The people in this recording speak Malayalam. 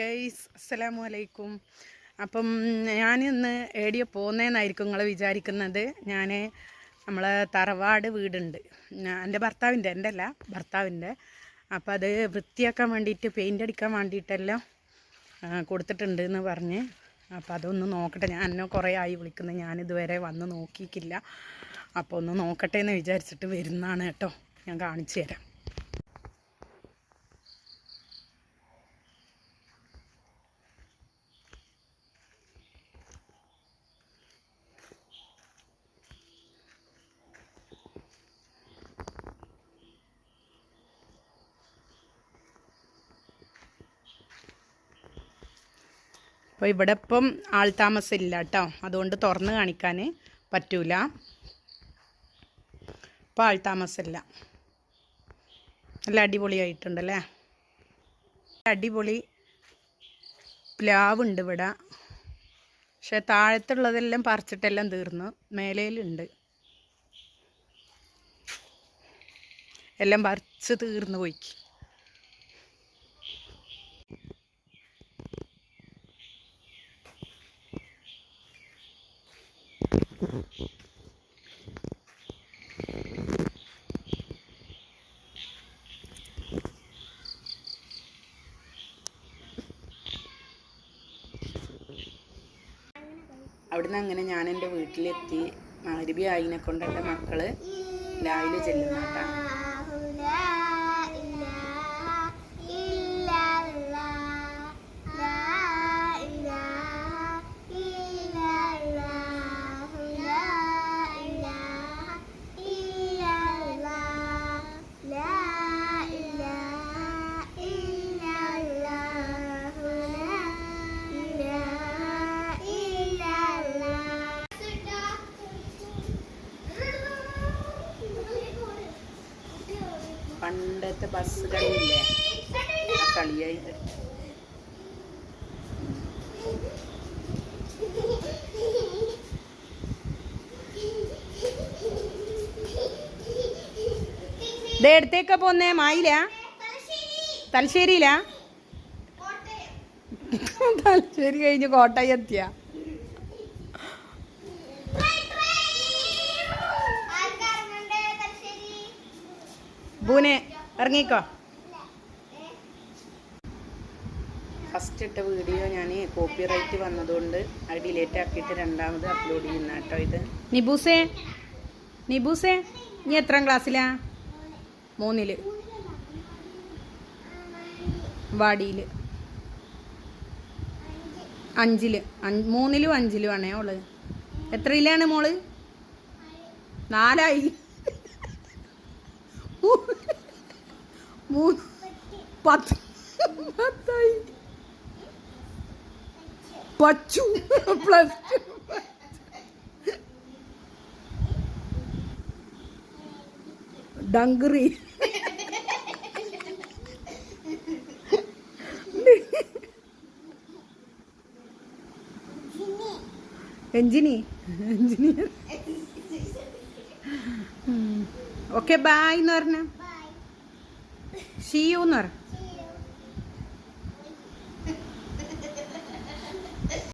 ഗൈസ് അസ്സലാമു അലൈക്കും. അപ്പം ഞാൻ ഇന്ന് ഏടിയ പോകുന്നതെന്നായിരിക്കും നിങ്ങൾ വിചാരിക്കുന്നത്. ഞാൻ നമ്മളെ തറവാട് വീടുണ്ട്. എന്റെ ഭർത്താവിന്റെ എന്റെ അല്ല ഭർത്താവിന്റെ. അപ്പം അത് വൃത്തിയാക്കാൻ വേണ്ടിയിട്ട് പെയിന്റ് അടിക്കാൻ വേണ്ടിയിട്ടെല്ലാം കൊടുത്തിട്ടുണ്ട് എന്ന് പറഞ്ഞ്. അപ്പം അതൊന്ന് നോക്കട്ടെ. ഞാൻ എന്നെ കുറേ ആയി വിളിക്കുന്നത് ഞാനിതുവരെ വന്ന് നോക്കിയിട്ടില്ല. അപ്പോൾ ഒന്ന് നോക്കട്ടെ എന്ന് വിചാരിച്ചിട്ട് വരുന്നതാണ് കേട്ടോ. ഞാൻ കാണിച്ചു തരാം. അപ്പോൾ ഇവിടെ ഇപ്പം ആൾതാമസം ഇല്ല കേട്ടോ. അതുകൊണ്ട് തുറന്ന് കാണിക്കാൻ പറ്റൂല. ഇപ്പോൾ ആൾതാമസമില്ല നല്ല അടിപൊളിയായിട്ടുണ്ടല്ലേ? അടിപൊളി പ്ലാവുണ്ട് ഇവിടെ. പക്ഷെ താഴത്തുള്ളതെല്ലാം പറിച്ചിട്ടെല്ലാം തീർന്നു. മേലയിലുണ്ട് എല്ലാം പറിച്ച് തീർന്നു പോയി അവിടുന്ന് അങ്ങനെ ഞാൻ എന്റെ വീട്ടിലെത്തി. മരുബി ആയിനെ കൊണ്ട് എന്റെ മക്കൾ ലായിൽ ചെല്ലുന്ന കേട്ടോ പണ്ടത്തെ ബസ് കളിയില്ലേ ആ കളിയായി ദേ എടുത്തേക്ക പോന്നേ മായില. തലശ്ശേരിയിലാ? തലശ്ശേരി കഴിഞ്ഞ് കോട്ടയം എത്തിയ പൂനെ ഇറങ്ങിക്കോ. ഫസ്റ്റ് ഇട്ട വീഡിയോ ഞാൻ കോപ്പി റൈറ്റ് വന്നതുകൊണ്ട് അത് ഡിലേറ്റ് ആക്കിയിട്ട് രണ്ടാമത് അപ്ലോഡ് ചെയ്യുന്ന കേട്ടോ ഇത്. നിബൂസേ നിബൂസേ നീ എത്രാം ക്ലാസ്സിലാ? മൂന്നിൽ. വാടിയിൽ അഞ്ചിൽ. അഞ്ച് മൂന്നിലും അഞ്ചിലും ആണേ ഓൾ എത്രയിലാണ് മോൾ? നാലായി. മൂന്ന് പത്ത് പത്തായി പച്ചു. പ്ലസ് ടു ഡങ്കറി. എഞ്ചിനി. എഞ്ചിനീയർ ഓക്കെ ബായ് എന്ന് പറഞ്ഞു. ഷിയു എന്ന് പറ